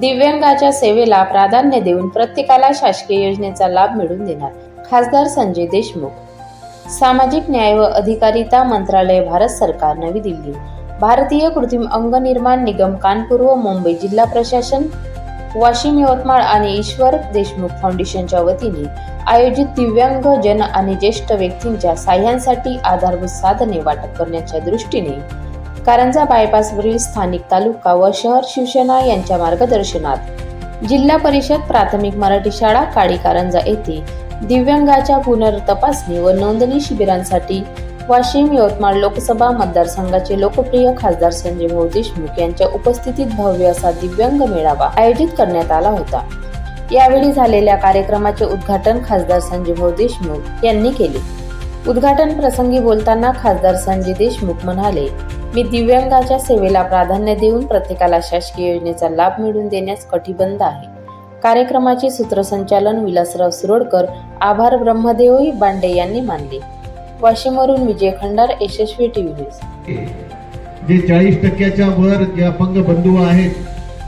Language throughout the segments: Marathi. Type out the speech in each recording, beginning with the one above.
दिव्यांगाच्या सेवेला प्राधान्य देऊन प्रत्येकाला शासकीय योजनेचा लाभ मिळवून देणार खासदार संजय देशमुख. सामाजिक न्याय व अधिकारिता मंत्रालय भारत सरकार नवी दिल्ली. भारतीय कृत्रिम अंग निर्माण निगम कानपूर व मुंबई जिल्हा प्रशासन वाशिम यवतमाळ आणि ईश्वर देशमुख फाउंडेशनच्या वतीने आयोजित दिव्यांग जन आणि ज्येष्ठ व्यक्तींच्या साह्यांसाठी आधारभूत साधने वाटप करण्याच्या दृष्टीने कारंजा बायपासवरील स्थानिक तालुका व शहर शिवसेना यांच्या मार्गदर्शनात जिल्हा परिषद प्राथमिक मराठी शाळा काळी कारंजा येथे दिव्यांगाच्या पुनर्तपासणी व नोंदणी शिबिरांसाठी वाशिम यवतमाळ लोकसभा मतदारसंघाचे लोकप्रिय खासदार संजय भाऊ देशमुख यांच्या उपस्थितीत भव्य असा दिव्यांग मेळावा आयोजित करण्यात आला होता. यावेळी झालेल्या कार्यक्रमाचे उद्घाटन खासदार संजय भाऊ देशमुख यांनी केले. उद्घाटन प्रसंगी बोलताना खासदार संजय देशमुख म्हणाले मी दिव्यांगाच्या सेवेला प्राधान्य देऊन प्रत्येकाला शासकीय योजनेचा लाभ मिळवून देण्यास कटिबद्ध आहे. कार्यक्रमाचे सूत्रसंचालन विलासराव सुरोडकर आभार ब्रह्मदेवही बांडे यांनी मानले. वाशिमवरून विजय खंडार यशस्वी टीव्ही न्यूज. जे चाळीस टक्क्याच्या वर जे अपंग बंधू आहेत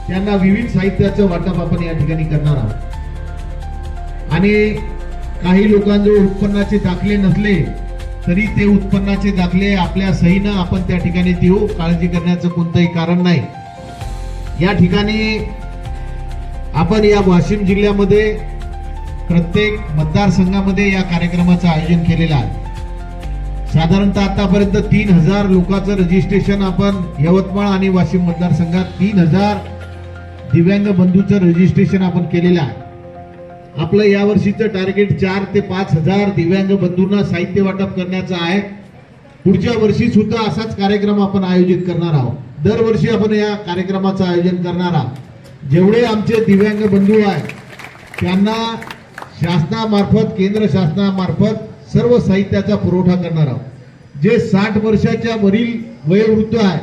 त्यांना विविध साहित्याचं वाटप आपण या ठिकाणी करणार आहोत. आणि काही लोकांजवळ उत्पन्नाचे दाखले नसले तरी ते उत्पन्नाचे दाखले आपल्या सहीनं आपण त्या ठिकाणी देऊ काळजी करण्याचं कोणतंही कारण नाही. या ठिकाणी आपण या वाशिम जिल्ह्यामध्ये प्रत्येक मतदारसंघामध्ये या कार्यक्रमाचं आयोजन केलेलं आहे. साधारणतः आतापर्यंत तीन हजार लोकांचं रजिस्ट्रेशन आपण यवतमाळ आणि वाशिम मतदारसंघात तीन हजार दिव्यांग बंधूचं रजिस्ट्रेशन आपण केलेलं आहे. आपलं यावर्षीचं टार्गेट चार ते पाच हजार दिव्यांग बंधूंना साहित्य वाटप करण्याचं आहे. पुढच्या वर्षी सुद्धा असाच कार्यक्रम आपण आयोजित करणार आहोत. दरवर्षी आपण या कार्यक्रमाचं आयोजन करणार आहोत. जेवढे आमचे दिव्यांग बंधू आहेत त्यांना शासनामार्फत केंद्र शासनामार्फत सर्व साहित्याचा पुरवठा करणार आहोत. जे साठ वर्षाच्या वरील वयोवृद्ध आहे